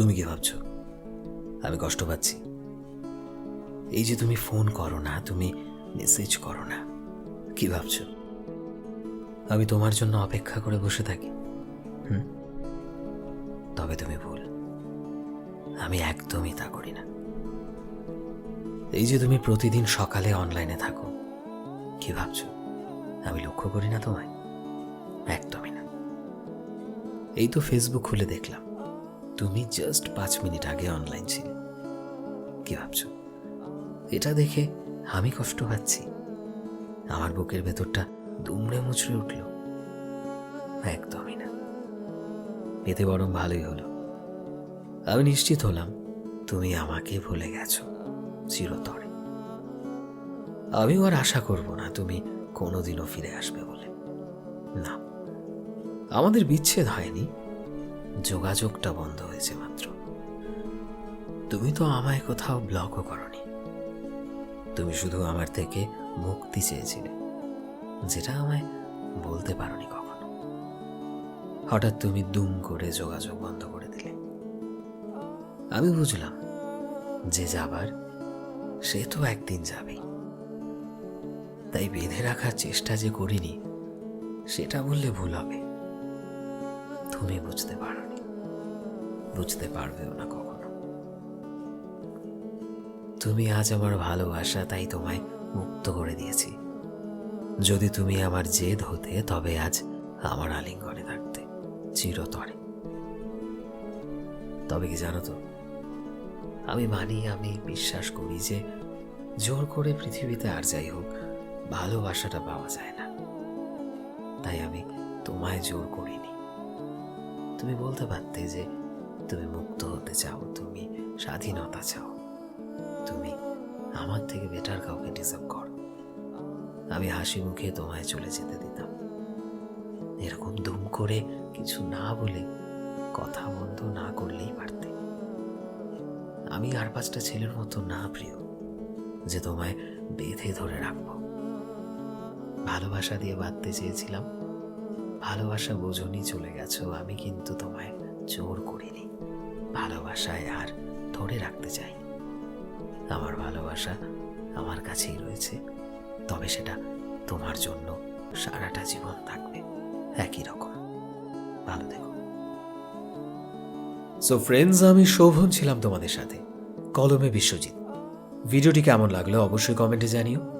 তুমি কি ভাবছ? আমি কষ্ট পাচ্ছি। এই যে তুমি ফোন করো না, তুমি মেসেজ করো না, কি ভাবছ? আমি তোমার জন্য অপেক্ষা করে বসে থাকি। হুম? তবে তুমি ভুল। আমি একদমই তা করি না। এই যে তুমি প্রতিদিন সকালে অনলাইনে থাকো, কি ভাবছ? আমি লক্ষ্য করি না তোমায়? একদমই না। এই তো ফেসবুক খুলে দেখলাম। তুমি জাস্ট পাঁচ মিনিট আগে অনলাইন ছিলে। কি ভাবছ? এটা দেখে আমি কষ্ট পাচ্ছি। আমার বুকের ভেতরটা দুমড়ে মুচড়ে উঠল। একদমই না। এতে বরং ভালোই হলো। আমি নিশ্চিত হলাম তুমি আমাকে ভুলে গেছো, চিরতরে। আমিও আর আশা করব না তুমি কোনোদিনও ফিরে আসবে বলে। না, আমাদের বিচ্ছেদ হয়নি। যোগাযোগটা বন্ধ হয়েছে মাত্র। তুমি তো আমায় কোথাও ব্লকও করনি। তুমি শুধু আমার থেকে মুক্তি চেয়েছিলে, যেটা আমায় বলতে পারোনি কখনো। হঠাৎ তুমি দুম করে যোগাযোগ বন্ধ করে দিলে। আমি বুঝলাম, যে যাবার, সে তো একদিন যাবেই। তাই বেঁধে রাখার চেষ্টা যে করিনি, সেটা বললে ভুল হবে। তুমি বুঝতে পারোনি। বুঝতে পারবেও না কখনো। তুমি আজ আমার ভালোবাসা, তাই তোমায় মুক্ত করে দিয়েছি। যদি তুমি আমার জেদ হতে, তবে আজ আমার আলিঙ্গনে থাকতে চিরতরে। তবে কি জানো তো, আমি মানি, আমি বিশ্বাস করি যে জোর করে পৃথিবীতে আর যাই হোক, ভালোবাসাটা পাওয়া যায় না। তাই আমি তোমায় জোর করিনি। তুমি বলতে পারতে যে তুমি মুক্ত হতে চাও, তুমি স্বাধীনতা চাও। তুমি আমার থেকে বেটার কাউকে ডিজার্ভ করো। আমি হাসি মুখে তোমায় চলে যেতে দিতাম। এরকম দুম করে কিছু না বলে, কথা বন্ধ না করলেই পারতে। আমি আর পাঁচটা ছেলের মতো না প্রিয়, যে তোমায় বেঁধে ধরে রাখব। ভালোবাসা দিয়ে বাঁধতে চেয়েছিলাম। ভালোবাসা বোঝনি চলে গেছো, আমি কিন্তু তোমায় জোর করিনি। ভালোবাসায় আর ধরে রাখতে চাই। আমার ভালোবাসা আমার কাছেই রয়েছে, তবে সেটা তোমার জন্য সারাটা জীবন থাকবে একই রকম। ভালো দেখো সো ফ্রেন্ডস আমি শোভন ছিলাম তোমাদের সাথে। কলমে বিশ্বজিৎ। ভিডিওটি কেমন লাগল অবশ্যই কমেন্টে জানিও।